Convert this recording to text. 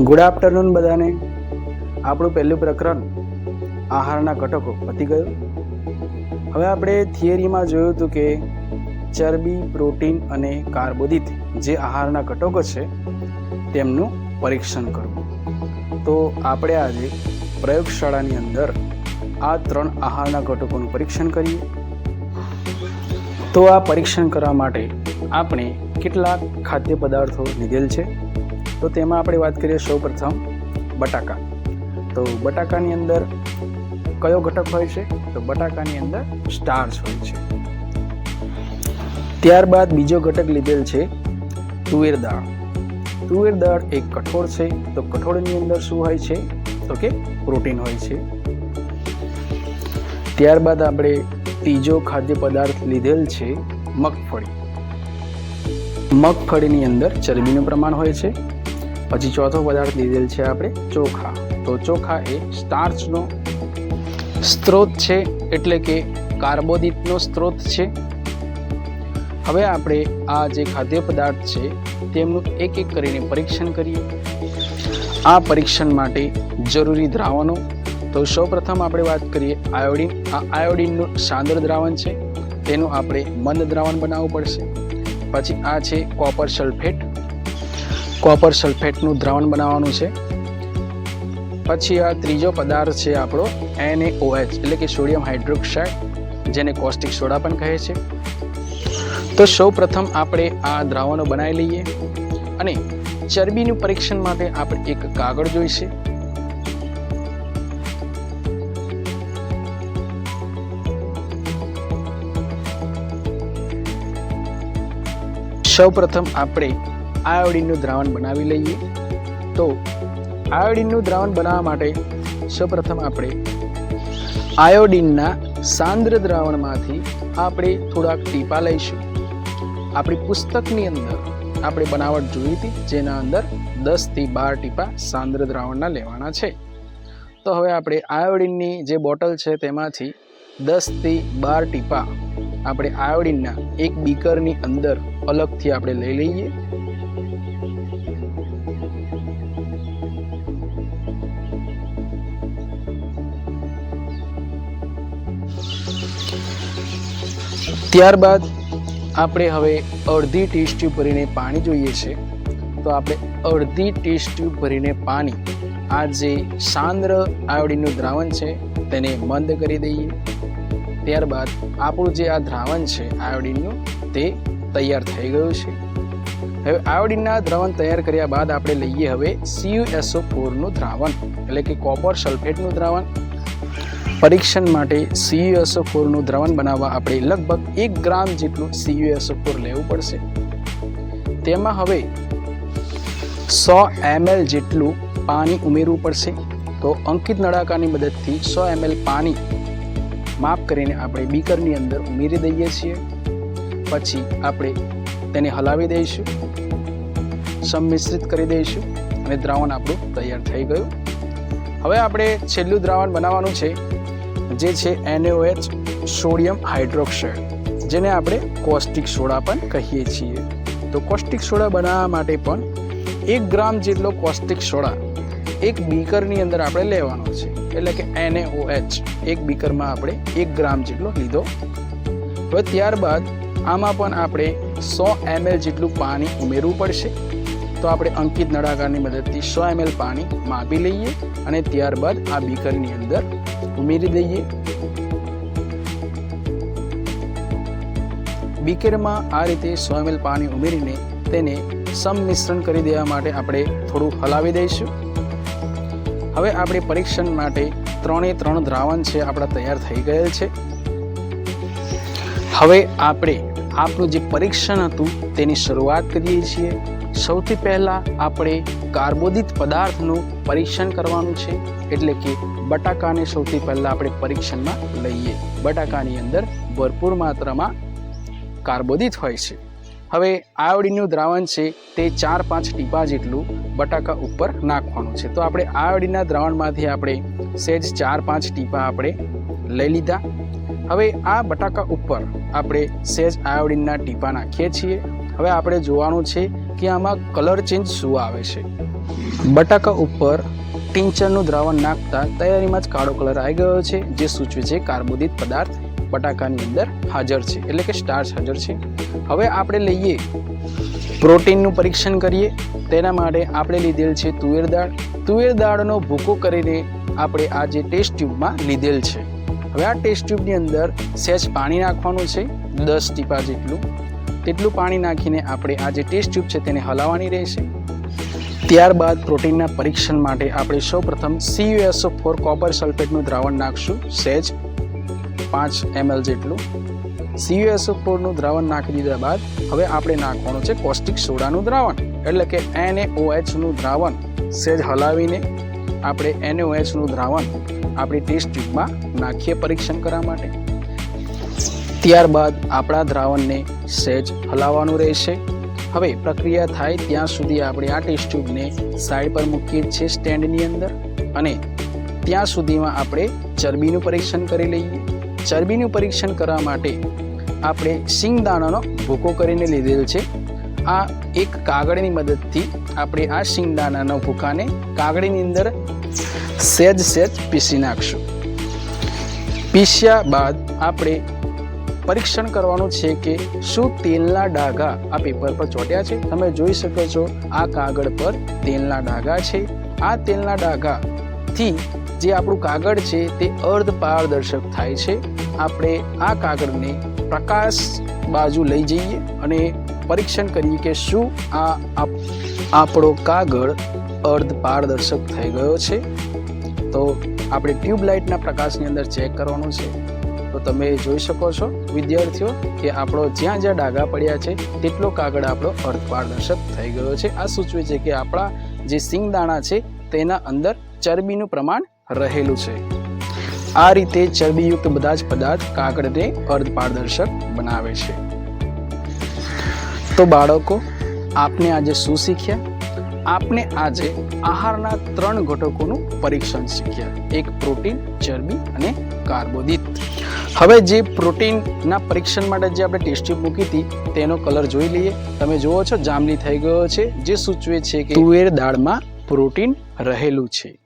Good afternoon બધાને. આપણું પહેલું પ્રકરણ આહારના ઘટકો પતી ગયું. હવે આપણે થિયરીમાં જોયું હતું કે ચરબી, પ્રોટીન અને કાર્બોદિત જે આહારના ઘટકો છે, તેમનું પરીક્ષણ કરવું. તો આપણે આજે પ્રયોગશાળાની અંદર આ ત્રણ આહારના ઘટકોનું પરીક્ષણ કરીએ. તો આ પરીક્ષણ કરવા માટે આપણે કેટલાક ખાદ્ય પદાર્થો લીધેલ છે. તો તેમાં આપણે વાત કરીએ સૌપ્રથમ બટાકા. તો બટાકાની અંદર કયો ઘટક હોય છે? તો બટાકાની અંદર સ્ટાર્ચ હોય છે. ત્યારબાદ બીજો ઘટક લીધેલ છે તુવેર દાળ. તુવેર દાળ એક કઠોળ છે. તો કઠોળની અંદર શું હોય છે? તો કે પ્રોટીન હોય છે. ત્યારબાદ આપણે ત્રીજો ખાદ્ય પદાર્થ લીધેલ છે મગફળી. મગફળીની અંદર ચરબીનું પ્રમાણ હોય છે. પછી ચોથો પદાર્થ લીધેલ છે આપણે ચોખા. તો ચોખા એ સ્ટાર્ચનો સ્ત્રોત છે, એટલે કે કાર્બોદિતનો સ્ત્રોત છે. હવે આપણે આ જે ખાદ્ય પદાર્થ છે, તેમનું એક એક કરીને પરીક્ષણ કરીએ. આ પરીક્ષણ માટે જરૂરી દ્રાવણો. તો સૌપ્રથમ આપણે વાત કરીએ આયોડિન. આ આયોડિનનું સાંદ્ર દ્રાવણ છે. તેનું આપણે મંદ દ્રાવણ બનાવવું પડશે. પછી આ છે કોપર સલ્ફેટ. કોપર સલ્ફેટનું દ્રાવણ બનાવવાનું છે. પછી આ ત્રીજો પદાર્થ છે આપણો NaOH એટલે કે સોડિયમ હાઇડ્રોક્સાઇડ, જેને કોસ્ટિક સોડા પણ કહે છે. તો સૌ પ્રથમ આપણે આ દ્રાવણો બનાવી લઈએ અને ચરબીનું પરીક્ષણ માટે આપણે એક કાગળ જોઈશે. સૌ પ્રથમ આપણે આયોડિનનું દ્રાવણ બનાવી લઈએ. તો આયોડિનનું દ્રાવણ બનાવવા માટે સૌપ્રથમ આપણે આયોડિનના સાંદ્ર દ્રાવણમાંથી આપણે થોડાક ટીપા લઈશું. આપણી પુસ્તકની અંદર આપણે બનાવટ જોઈ હતી, જેના અંદર દસથી બાર ટીપા સાંદ્ર દ્રાવણના લેવાના છે. તો હવે આપણે આયોડિનની જે બોટલ છે તેમાંથી દસથી બાર ટીપા આપણે આયોડિનના એક બીકરની અંદર અલગથી આપણે લઈ લઈએ. ત્યારબાદ આપણે હવે અડધી ટેસ્ટ ટ્યુબ ભરીને પાણી જોઈએ છે. તો આપણે અડધી ટેસ્ટ ટ્યુબ ભરીને પાણી આ જે સાંદ્ર આયોડિનનું દ્રાવણ છે તેને મંદ કરી દઈએ. ત્યારબાદ આપણું જે આ દ્રાવણ છે, આયોડિનનું, તે તૈયાર થઈ ગયું છે. હવે આયોડિનના દ્રાવણ તૈયાર કર્યા બાદ આપણે લઈએ હવે સીયુએસઓ ફોરનું દ્રાવણ, એટલે કે કોપર સલ્ફેટનું દ્રાવણ. પરીક્ષણ માટે સીયુએસઓ ફોરનું દ્રાવણ બનાવવા આપણે લગભગ એક ગ્રામ જેટલું સીયુએસઓ ફોર લેવું પડશે. તેમાં હવે સો એમએલ જેટલું પાણી ઉમેરવું પડશે. તો અંકિત નળાકારની મદદથી સો એમએલ પાણી માફ કરીને આપણે બીકરની અંદર ઉમેરી દઈએ છીએ. પછી આપણે તેને હલાવી દઈશું. સંમિશ્રિત કરી દઈશું અને દ્રાવણ આપણું તૈયાર થઈ ગયું. હવે આપણે છેલ્લું દ્રાવણ બનાવવાનું છે, જે છે NaOH સોડિયમ હાઇડ્રોક્સાઇડ, જેને આપણે કોસ્ટિક સોડા પણ કહીએ છીએ. તો કોસ્ટિક સોડા બનાવવા માટે પણ એક ગ્રામ જેટલો કોસ્ટિક સોડા એક બીકરની અંદર આપણે લેવાનો છે. એટલે કે એનએઓએચ એક બીકરમાં આપણે એક ગ્રામ જેટલો લીધો. હવે ત્યારબાદ આમાં પણ આપણે સો એમએલ જેટલું પાણી ઉમેરવું પડશે. તો આપણે અંકિત નળાકારની મદદથી સો એમએલ પાણી માપી લઈએ અને ત્યારબાદ આ બીકરની અંદર ઉમેરી દઈએ. બીકરમાં આ રીતે સો એમએલ પાણી ઉમેરીને તેને સંમિશ્રણ કરી દેવા માટે આપણે થોડું હલાવી દઈશું. હવે આપણે પરીક્ષણ માટે ત્રણે ત્રણ દ્રાવણ છે, આપણા તૈયાર થઈ ગયેલ છે. હવે આપણે આપણું જે પરીક્ષણ હતું, તેની શરૂઆત કરીએ છીએ. સૌથી પહેલાં આપણે કાર્બોદિત પદાર્થનું પરીક્ષણ કરવાનું છે, એટલે કે બટાકાને સૌથી પહેલાં આપણે પરીક્ષણમાં લઈએ. બટાકાની અંદર ભરપૂર માત્રામાં કાર્બોદિત હોય છે. હવે આયોડીનનું દ્રાવણ છે તે ચાર પાંચ ટીપા જેટલું બટાકા ઉપર નાખવાનું છે. તો આપણે આયોડીનના દ્રાવણમાંથી આપણે સહેજ ચાર પાંચ ટીપા આપણે લઈ લીધા. હવે આ બટાકા ઉપર આપણે સહેજ આયોડીનના ટીપા નાખીએ છીએ. હવે આપણે જોવાનું છે કે આમાં કલર ચેન્જ શું આવે છે. બટાકા ઉપર ટિંચરનું દ્રાવણ નાખતા તૈયારીમાં જ કાળો કલર આવી ગયો છે, જે સૂચવે છે કાર્બોદિત પદાર્થ બટાકાની અંદર હાજર છે. એટલે કે સ્ટાર્ચ હાજર છે. હવે આપણે લઈએ પ્રોટીનનું પરીક્ષણ કરીએ. તેના માટે આપણે લીધેલ છે તુવેર દાળ. તુવેર દાળનો ભૂકો કરીને આપણે આ જે ટેસ્ટ ટ્યુબમાં લીધેલ છે. હવે આ ટેસ્ટ ટ્યુબની અંદર સહેજ પાણી નાખવાનું છે. દસ ટીપા જેટલું. તેટલું પાણી નાખીને આપણે આ જે ટેસ્ટ ટ્યુબ છે તેને હલાવવાની રહેશે. ત્યારબાદ પ્રોટીનના પરીક્ષણ માટે આપણે સૌપ્રથમ સીયુએસઓ ફોર કોપર સલ્ફેટનું દ્રાવણ નાખશું. સહેજ પાંચ એમએલ જેટલું. સીયુએસઓ ફોરનું દ્રાવણ નાખી દીધા બાદ હવે આપણે નાખવાનું છે કોસ્ટિક સોડાનું દ્રાવણ. એટલે કે એનએઓએચનું દ્રાવણ સહેજ હલાવીને આપણે NaOH નું દ્રાવણ આપણી ટેસ્ટ ટ્યુબમાં નાખીએ પરીક્ષણ કરવા માટે. ત્યારબાદ આપણા દ્રાવણને સહેજ હલાવવાનું રહેશે. હવે પ્રક્રિયા થાય ત્યાં સુધી આપણે આ ટેસ્ટ ટ્યુબને સાઈડ પર મૂકીએ છીએ સ્ટેન્ડની અંદર. અને ત્યાં સુધીમાં આપણે ચરબીનું પરીક્ષણ કરી લઈએ. ચરબીનું પરીક્ષણ કરવા માટે આપણે સિંગદાણાનો ભૂકો કરીને લીધેલ છે. આ એક કાગળની મદદથી આપણે આ સિંગદાણાના ભૂકાને કાગળની અંદર સહેજ સહેજ પીસી નાખશું. પીસ્યા બાદ આપણે પરીક્ષણ કરવાનું છે કે શું તેલના ડાઘા આ પેપર પર ચોટ્યા છે. તમે જોઈ શકો છો આ કાગળ પર તેલના ડાઘા છે. આ તેલના ડાઘાથી જે આપણું કાગળ છે તે અર્ધ પારદર્શક થાય છે. આપણે આ કાગળને પ્રકાશ બાજુ લઈ જઈએ અને પરીક્ષણ કરીએ કે શું આ આપણો કાગળ અર્ધ પારદર્શક થઈ ગયો છે. તો આપણે ટ્યુબલાઇટના પ્રકાશની અંદર ચેક કરવાનું છે. તો તમે જોઈ શકો છો, વિદ્યાર્થીઓ, કે આપણો જ્યાં જ્યાં ડાઘા પડ્યા છે, તેટલો કાગળ આપણો અર્ધ પારદર્શક થઈ ગયો છે. આ સૂચવે છે કે આપણા જે સિંગદાણા છે, તેના અંદર ચરબીનું પ્રમાણ રહેલું છે. આ રીતે ચરબીયુક્ત બધા જ પદાર્થ કાગળને અર્ધ પારદર્શક બનાવે છે. તો બાળકો, આપને આજે શું શીખ્યા? આપને આજે આહારના ત્રણ ઘટકોનું પરીક્ષણ શીખ્યા. એક પ્રોટીન, ચરબી અને કાર્બોદિત. હવે જે પ્રોટીનના પરીક્ષણ માટે જે આપણે ટેસ્ટ મૂકી હતી, તેનો કલર જોઈ લઈએ. તમે જુઓ છો, જાંબલી થઈ ગયો છે. જે સૂચવે છે કે તુવેર દાળમાં પ્રોટીન રહેલું છે.